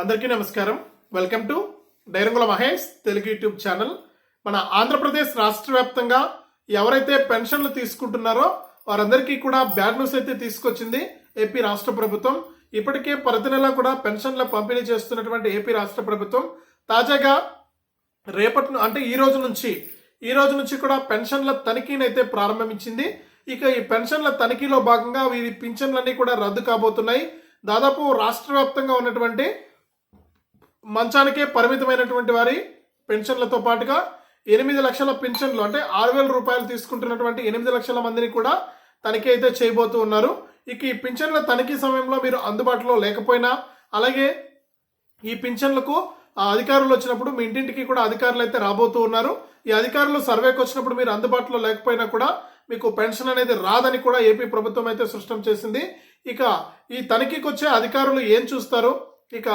అందరికీ నమస్కారం. Welcome to డైరంగుల మహేష్ తెలుగు యూట్యూబ్ ఛానల్ మన ఆంధ్రప్రదేశ్ రాష్ట్ర వ్యాప్తంగా ఎవరైతే పెన్షన్లు తీసుకుంటున్నారో వారందరికీ కూడా బ్యాడ్ న్యూస్ అయితే తీసుకొచ్చింది ఏపీ రాష్ట్ర ప్రభుత్వం. ఇప్పటికే ప్రతి నెల కూడా పెన్షన్ల పంపిణీ చేస్తున్నటువంటి ఏపీ రాష్ట్ర ప్రభుత్వం. తాజాగా రేపటి అంటే ఈ రోజు నుంచి ఈ రోజు నుంచి కూడా పెన్షన్ల తనిఖీని అయితే ప్రారంభించింది. ఇక ఈ పెన్షన్ల తనిఖీలో భాగంగా వీరి పింఛన్లన్నీ కూడా రద్దు కాబోతున్నాయి. దాదాపు రాష్ట్ర వ్యాప్తంగా ఉన్నటువంటి మంచానికే పరిమితమైనటువంటి వారి పెన్షన్లతో పాటుగా ఎనిమిది లక్షల పెన్షన్లు అంటే ఆరు వేల రూపాయలు తీసుకుంటున్నటువంటి ఎనిమిది లక్షల మందిని కూడా తనిఖీ అయితే చేయబోతూ ఉన్నారు. ఇక ఈ పింఛన్ల తనిఖీ సమయంలో మీరు అందుబాటులో లేకపోయినా అలాగే ఈ పింఛన్లకు అధికారులు వచ్చినప్పుడు మీ ఇంటింటికి కూడా అధికారులు అయితే రాబోతూ ఉన్నారు. ఈ అధికారులు సర్వేకి వచ్చినప్పుడు మీరు అందుబాటులో లేకపోయినా కూడా మీకు పెన్షన్ అనేది రాదని కూడా ఏపీ ప్రభుత్వం అయితే సృష్టం చేసింది. ఇక ఈ తనిఖీకి వచ్చే అధికారులు ఏం చూస్తారు? ఇక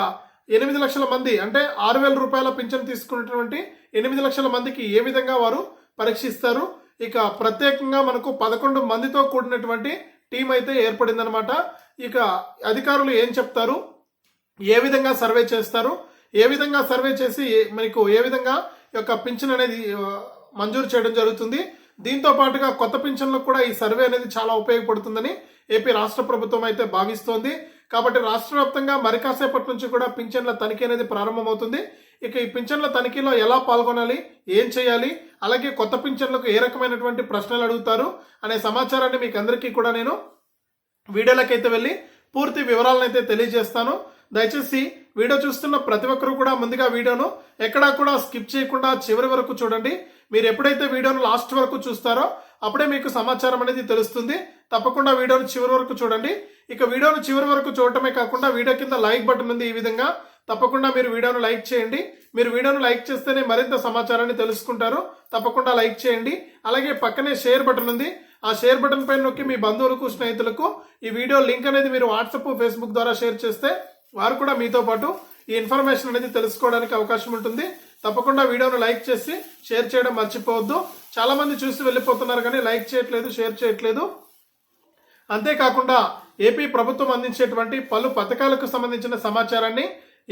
ఎనిమిది లక్షల మంది అంటే ఆరు వేల రూపాయల పింఛన్ తీసుకున్నటువంటి ఎనిమిది లక్షల మందికి ఏ విధంగా వారు పరీక్షిస్తారు? ఇక ప్రత్యేకంగా మనకు పదకొండు మందితో కూడినటువంటి టీం అయితే ఏర్పడిందనమాట ఇక అధికారులు ఏం చెప్తారు? ఏ విధంగా సర్వే చేస్తారు? ఏ విధంగా సర్వే చేసి మీకు మనకు ఏ విధంగా యొక్క పింఛన్ అనేది మంజూరు చేయడం జరుగుతుంది? దీంతో పాటుగా కొత్త పింఛన్లకు కూడా ఈ సర్వే అనేది చాలా ఉపయోగపడుతుందని ఏపీ రాష్ట్ర ప్రభుత్వం అయితే భావిస్తోంది. కాబట్టి రాష్ట్ర వ్యాప్తంగా మరి కాసేపటి నుంచి కూడా పింఛన్ల తనిఖీ అనేది ప్రారంభమవుతుంది. ఇక ఈ పింఛన్ల తనిఖీలో ఎలా పాల్గొనాలి? ఏం చేయాలి? అలాగే కొత్త పింఛన్లకు ఏ రకమైనటువంటి ప్రశ్నలు అడుగుతారు? అనే సమాచారాన్ని మీకు అందరికీ కూడా నేను వీడియోలకైతే వెళ్ళి పూర్తి వివరాలను అయితే తెలియజేస్తాను. దయచేసి వీడియో చూస్తున్న ప్రతి ఒక్కరు కూడా ముందుగా వీడియోను ఎక్కడా కూడా స్కిప్ చేయకుండా చివరి వరకు చూడండి. మీరు ఎప్పుడైతే వీడియోను లాస్ట్ వరకు చూస్తారో అప్పుడే మీకు సమాచారం అనేది తెలుస్తుంది. తప్పకుండా వీడియోను చివరి వరకు చూడండి. ఇక వీడియోను చివరి వరకు చూడటమే కాకుండా వీడియో కింద లైక్ బటన్ ఉంది ఈ విధంగా. తప్పకుండా మీరు వీడియోను లైక్ చేయండి. మీరు వీడియోను లైక్ చేస్తేనే మరింత సమాచారాన్ని తెలుసుకుంటారు. తప్పకుండా లైక్ చేయండి. అలాగే పక్కనే షేర్ బటన్ ఉంది. ఆ షేర్ బటన్ పైన నొక్కి మీ బంధువులకు స్నేహితులకు ఈ వీడియో లింక్ అనేది మీరు వాట్సాప్ ఫేస్బుక్ ద్వారా షేర్ చేస్తే వారు కూడా మీతో పాటు ఈ ఇన్ఫర్మేషన్ అనేది తెలుసుకోవడానికి అవకాశం ఉంటుంది. తప్పకుండా వీడియోను లైక్ చేసి షేర్ చేయడం మర్చిపోవద్దు. చాలా మంది చూసి వెళ్ళిపోతున్నారు కానీ లైక్ చేయట్లేదు షేర్ చేయట్లేదు. అంతేకాకుండా ఏపీ ప్రభుత్వం అందించేటువంటి పలు పథకాలకు సంబంధించిన సమాచారాన్ని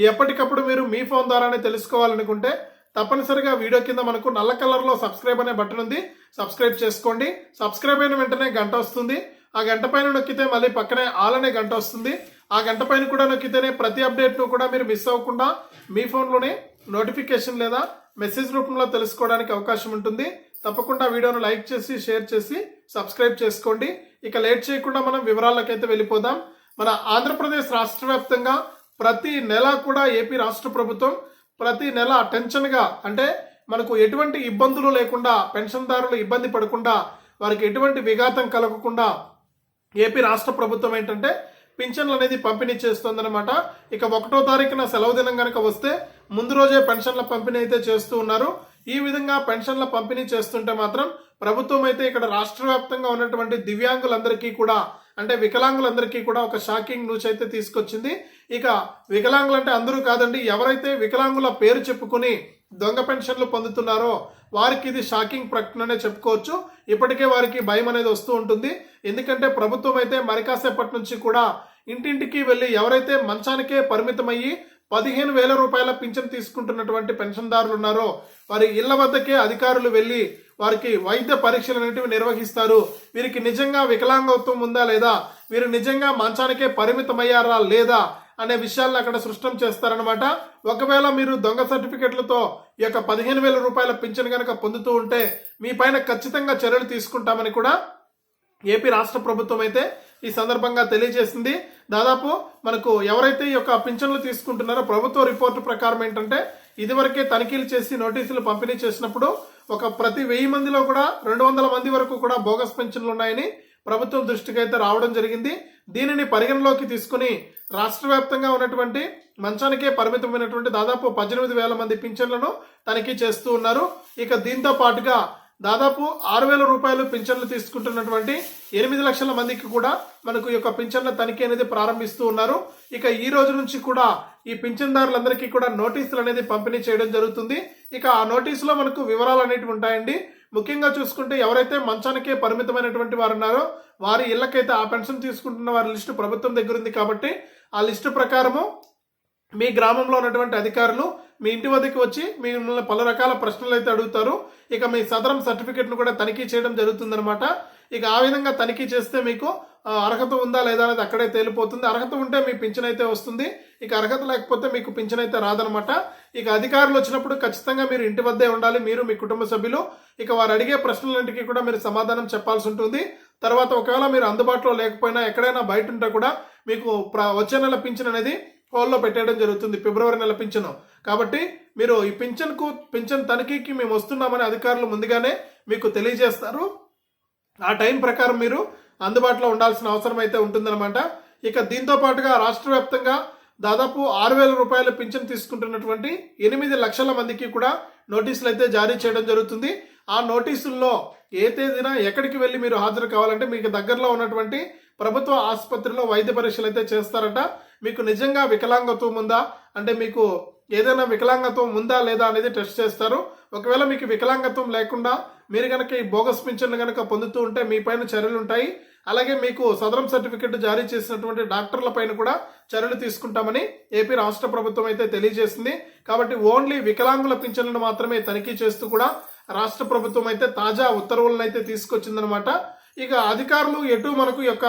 ఎప్పటికప్పుడు మీరు మీ ఫోన్ ద్వారానే తెలుసుకోవాలనుకుంటే తప్పనిసరిగా వీడియో కింద మనకు నల్ల కలర్లో సబ్స్క్రైబ్ అనే బటన్ ఉంది. సబ్స్క్రైబ్ చేసుకోండి. సబ్స్క్రైబ్ అయిన వెంటనే గంట వస్తుంది. ఆ గంట పైన నొక్కితే మళ్ళీ పక్కనే ఆల్ అనే గంట వస్తుంది. ఆ గంట పైన కూడా నొక్కితేనే ప్రతి అప్డేట్ను కూడా మీరు మిస్ అవ్వకుండా మీ ఫోన్లోనే నోటిఫికేషన్ లేదా మెసేజ్ రూపంలో తెలుసుకోవడానికి అవకాశం ఉంటుంది. తప్పకుండా వీడియోను లైక్ చేసి షేర్ చేసి సబ్స్క్రైబ్ చేసుకోండి. ఇక లేట్ చేయకుండా మనం వివరాలకైతే వెళ్ళిపోదాం. మన ఆంధ్రప్రదేశ్ రాష్ట్ర వ్యాప్తంగా ప్రతి నెల కూడా ఏపీ రాష్ట్ర ప్రభుత్వం ప్రతి నెల టెన్షన్గా అంటే మనకు ఎటువంటి ఇబ్బందులు లేకుండా పెన్షన్దారులు ఇబ్బంది పడకుండా వారికి ఎటువంటి విఘాతం కలగకుండా ఏపీ రాష్ట్ర ప్రభుత్వం ఏంటంటే పింఛన్లు అనేది పంపిణీ చేస్తుందన్నమాట. ఇక ఒకటో తారీఖున సెలవు దినం కనుక వస్తే ముందు రోజే పెన్షన్ల పంపిణీ అయితే చేస్తూ ఉన్నారు. ఈ విధంగా పెన్షన్ల పంపిణీ చేస్తుంటే మాత్రం ప్రభుత్వం అయితే ఇక్కడ రాష్ట్ర వ్యాప్తంగా ఉన్నటువంటి దివ్యాంగులందరికీ కూడా అంటే వికలాంగులందరికీ కూడా ఒక షాకింగ్ న్యూస్ అయితే తీసుకొచ్చింది. ఇక వికలాంగులు అంటే అందరూ కాదండి ఎవరైతే వికలాంగుల పేరు చెప్పుకుని దొంగ పెన్షన్లు పొందుతున్నారో వారికి ఇది షాకింగ్ ప్రకటననే చెప్పుకోవచ్చు. ఇప్పటికే వారికి భయం అనేది వస్తూ ఉంటుంది. ఎందుకంటే ప్రభుత్వం అయితే మరికాసేపటి నుంచి కూడా ఇంటింటికి వెళ్ళి ఎవరైతే మంచానికే పరిమితమయ్యి పదిహేను వేల రూపాయల పింఛన్ తీసుకుంటున్నటువంటి పెన్షన్దారులు ఉన్నారో వారి ఇళ్ళ వద్దకే అధికారులు వెళ్ళి వారికి వైద్య పరీక్షలు అనేటివి నిర్వహిస్తారు. వీరికి నిజంగా వికలాంగత్వం ఉందా లేదా? వీరు నిజంగా మంచానికే పరిమితమయ్యారా లేదా? అనే విషయాలను అక్కడ సృష్టం చేస్తారనమాట ఒకవేళ మీరు దొంగ సర్టిఫికెట్లతో ఈ యొక్క పదిహేను వేల రూపాయల పింఛన్ కనుక పొందుతూ ఉంటే మీ పైన ఖచ్చితంగా చర్యలు తీసుకుంటామని కూడా ఏపీ రాష్ట్ర ప్రభుత్వం అయితే ఈ సందర్భంగా తెలియజేసింది. దాదాపు మనకు ఎవరైతే ఈ యొక్క పింఛన్లు తీసుకుంటున్నారో ప్రభుత్వ రిపోర్టు ప్రకారం ఏంటంటే ఇదివరకే తనిఖీలు చేసి నోటీసులు పంపిణీ చేసినప్పుడు ఒక ప్రతి వెయ్యి మందిలో కూడా రెండు వందల మంది వరకు కూడా బోగస్ పెన్షన్లు ఉన్నాయని ప్రభుత్వం దృష్టికి అయితే రావడం జరిగింది. దీనిని పరిగణలోకి తీసుకుని రాష్ట్ర వ్యాప్తంగా ఉన్నటువంటి మంచానికే పరిమితమైనటువంటి దాదాపు పద్దెనిమిది వేల మంది పింఛన్లను తనిఖీ చేస్తూ ఉన్నారు. ఇక దీంతో పాటుగా దాదాపు ఆరు వేల రూపాయలు పింఛన్లు తీసుకుంటున్నటువంటి ఎనిమిది లక్షల మందికి కూడా మనకు ఈ యొక్క పింఛన్ల తనిఖీ అనేది ప్రారంభిస్తూ ఉన్నారు. ఇక ఈ రోజు నుంచి కూడా ఈ పింఛన్దారులందరికీ కూడా నోటీసులు అనేది పంపిణీ చేయడం జరుగుతుంది. ఇక ఆ నోటీసులో మనకు వివరాలు అనేటివి ఉంటాయండి. ముఖ్యంగా చూసుకుంటే ఎవరైతే మంచానికే పరిమితమైనటువంటి వారు ఉన్నారో వారి ఇళ్ళకైతే ఆ పెన్షన్ తీసుకుంటున్న వారి లిస్టు ప్రభుత్వం దగ్గర ఉంది కాబట్టి ఆ లిస్టు ప్రకారము మీ గ్రామంలో ఉన్నటువంటి అధికారులు మీ ఇంటి వద్దకు వచ్చి మిమ్మల్ని పలు రకాల ప్రశ్నలు అయితే అడుగుతారు. ఇక మీ సదరం సర్టిఫికెట్ను కూడా తనిఖీ చేయడం జరుగుతుందనమాట ఇక ఆ విధంగా తనిఖీ చేస్తే మీకు అర్హత ఉందా లేదా అనేది అక్కడే తేలిపోతుంది. అర్హత ఉంటే మీ పింఛన్ అయితే వస్తుంది. ఇక అర్హత లేకపోతే మీకు పింఛన్ అయితే రాదనమాట ఇక అధికారులు వచ్చినప్పుడు ఖచ్చితంగా మీరు ఇంటి వద్దే ఉండాలి. మీరు మీ కుటుంబ సభ్యులు. ఇక వారు అడిగే ప్రశ్నలన్నింటికి కూడా మీరు సమాధానం చెప్పాల్సి ఉంటుంది. తర్వాత ఒకవేళ మీరు అందుబాటులో లేకపోయినా ఎక్కడైనా బయట ఉంటే కూడా మీకు ప్ర- వచ్చే నెల పింఛన్ అనేది హోల్లో పెట్టేయడం జరుగుతుంది. ఫిబ్రవరి నెల పింఛను. కాబట్టి మీరు ఈ పింఛన్కు పింఛన్ తనిఖీకి మేము వస్తున్నామని అధికారులు ముందుగానే మీకు తెలియజేస్తారు. ఆ టైం ప్రకారం మీరు అందుబాటులో ఉండాల్సిన అవసరం అయితే ఉంటుందన్నమాట. ఇక దీంతో పాటుగా రాష్ట్ర వ్యాప్తంగా దాదాపు ఆరు వేల రూపాయల పింఛన్ తీసుకుంటున్నటువంటి ఎనిమిది లక్షల మందికి కూడా నోటీసులు అయితే జారీ చేయడం జరుగుతుంది. ఆ నోటీసుల్లో ఏ తేదీన ఎక్కడికి వెళ్ళి మీరు హాజరు కావాలంటే మీకు దగ్గరలో ఉన్నటువంటి ప్రభుత్వ ఆసుపత్రిలో వైద్య పరీక్షలు అయితే చేస్తారట. మీకు నిజంగా వికలాంగత్వం ఉందా? అంటే మీకు ఏదైనా వికలాంగత్వం ఉందా లేదా అనేది టెస్ట్ చేస్తారు. ఒకవేళ మీకు వికలాంగత్వం లేకుండా మీరు కనుక ఈ బోగస్ పింఛన్లు కనుక పొందుతూ ఉంటే మీ పైన చర్యలు ఉంటాయి. అలాగే మీకు సదరం సర్టిఫికెట్ జారీ చేసినటువంటి డాక్టర్ల పైన కూడా చర్యలు తీసుకుంటామని ఏపీ రాష్ట్ర ప్రభుత్వం అయితే తెలియజేసింది. కాబట్టి ఓన్లీ వికలాంగుల పింఛన్లను మాత్రమే తనిఖీ చేస్తూ కూడా రాష్ట్ర ప్రభుత్వం అయితే తాజా ఉత్తర్వులను అయితే తీసుకొచ్చిందనమాట ఇక అధికారులు ఎటు మనకు ఈ యొక్క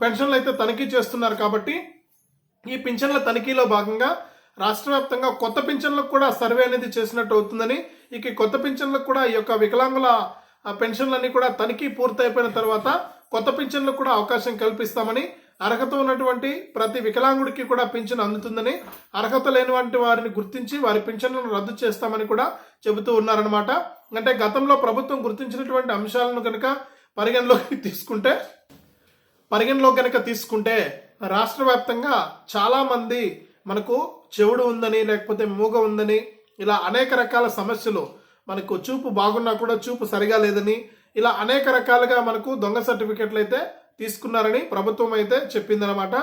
పెన్షన్లు అయితే తనిఖీ చేస్తున్నారు కాబట్టి ఈ పింఛన్ల తనిఖీలో భాగంగా రాష్ట్ర వ్యాప్తంగా కొత్త పింఛన్లకు కూడా సర్వే అనేది చేసినట్టు అవుతుందని ఇక కొత్త పింఛన్లకు కూడా ఈ యొక్క వికలాంగుల పెన్షన్లన్నీ కూడా తనిఖీ పూర్తయిపోయిన తర్వాత కొత్త పింఛన్లకు కూడా అవకాశం కల్పిస్తామని అర్హత ఉన్నటువంటి ప్రతి వికలాంగుడికి కూడా పింఛన్ అందుతుందని అర్హత లేనివంటి వారిని గుర్తించి వారి పింఛన్లను రద్దు చేస్తామని కూడా చెబుతూ ఉన్నారనమాట అంటే గతంలో ప్రభుత్వం గుర్తించినటువంటి అంశాలను కనుక పరిగణలోకి తీసుకుంటే పరిగణలో కనుక తీసుకుంటే రాష్ట్ర వ్యాప్తంగా చాలామంది మనకు చెవుడు ఉందని లేకపోతే మూగ ఉందని ఇలా అనేక రకాల సమస్యలు మనకు చూపు బాగున్నా కూడా చూపు సరిగా లేదని ఇలా అనేక రకాలుగా మనకు దొంగ సర్టిఫికెట్లు అయితే తీసుకున్నారని ప్రభుత్వం అయితే చెప్పిందనమాట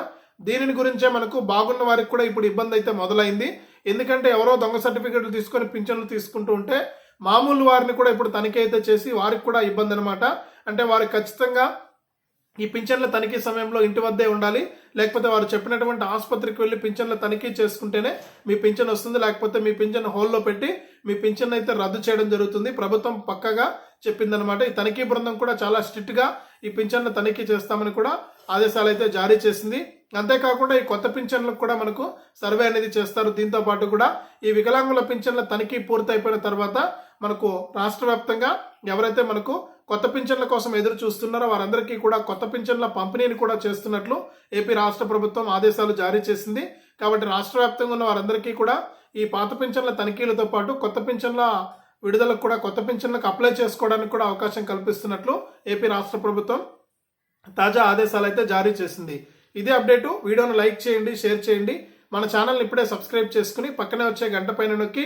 దీనిని గురించే మనకు బాగున్న వారికి కూడా ఇప్పుడు ఇబ్బంది అయితే మొదలైంది. ఎందుకంటే ఎవరో దొంగ సర్టిఫికెట్లు తీసుకొని పింఛన్లు తీసుకుంటూ ఉంటే మామూలు వారిని కూడా ఇప్పుడు తనిఖీ అయితే చేసి వారికి కూడా ఇబ్బంది అనమాట అంటే వారికి ఖచ్చితంగా ఈ పింఛన్ల తనిఖీ సమయంలో ఇంటి వద్దే ఉండాలి. లేకపోతే వారు చెప్పినటువంటి ఆసుపత్రికి వెళ్ళి పింఛన్ల తనిఖీ చేసుకుంటేనే మీ పింఛన్ వస్తుంది. లేకపోతే మీ పింఛన్ హోల్లో పెట్టి మీ పింఛన్ అయితే రద్దు చేయడం జరుగుతుంది. ప్రభుత్వం పక్కగా చెప్పిందనమాట ఈ తనిఖీ బృందం కూడా చాలా స్ట్రిక్ట్గా ఈ పింఛన్ల తనిఖీ చేస్తామని కూడా ఆదేశాలు అయితే జారీ చేసింది. అంతేకాకుండా ఈ కొత్త పింఛన్లకు కూడా మనకు సర్వే అనేది చేస్తారు. దీంతో పాటు కూడా ఈ వికలాంగుల పింఛన్ల తనిఖీ పూర్తయిపోయిన తర్వాత మనకు రాష్ట్ర వ్యాప్తంగా ఎవరైతే మనకు కొత్త పింఛన్ల కోసం ఎదురు చూస్తున్నారో వారందరికీ కూడా కొత్త పింఛన్ల పంపిణీని కూడా చేస్తున్నట్లు ఏపీ రాష్ట్ర ప్రభుత్వం ఆదేశాలు జారీ చేసింది. కాబట్టి రాష్ట్ర వ్యాప్తంగా ఉన్న వారందరికీ కూడా ఈ పాత పింఛన్ల తనిఖీలతో పాటు కొత్త పింఛన్ల విడుదలకు కూడా కొత్త పింఛన్లకు అప్లై చేసుకోవడానికి కూడా అవకాశం కల్పిస్తున్నట్లు ఏపీ రాష్ట్ర ప్రభుత్వం తాజా ఆదేశాలు అయితే జారీ చేసింది. ఇదే అప్డేటు. వీడియోను లైక్ చేయండి షేర్ చేయండి. మన ఛానల్ని ఇప్పుడే సబ్స్క్రైబ్ చేసుకుని పక్కనే వచ్చే గంట పైన నొక్కి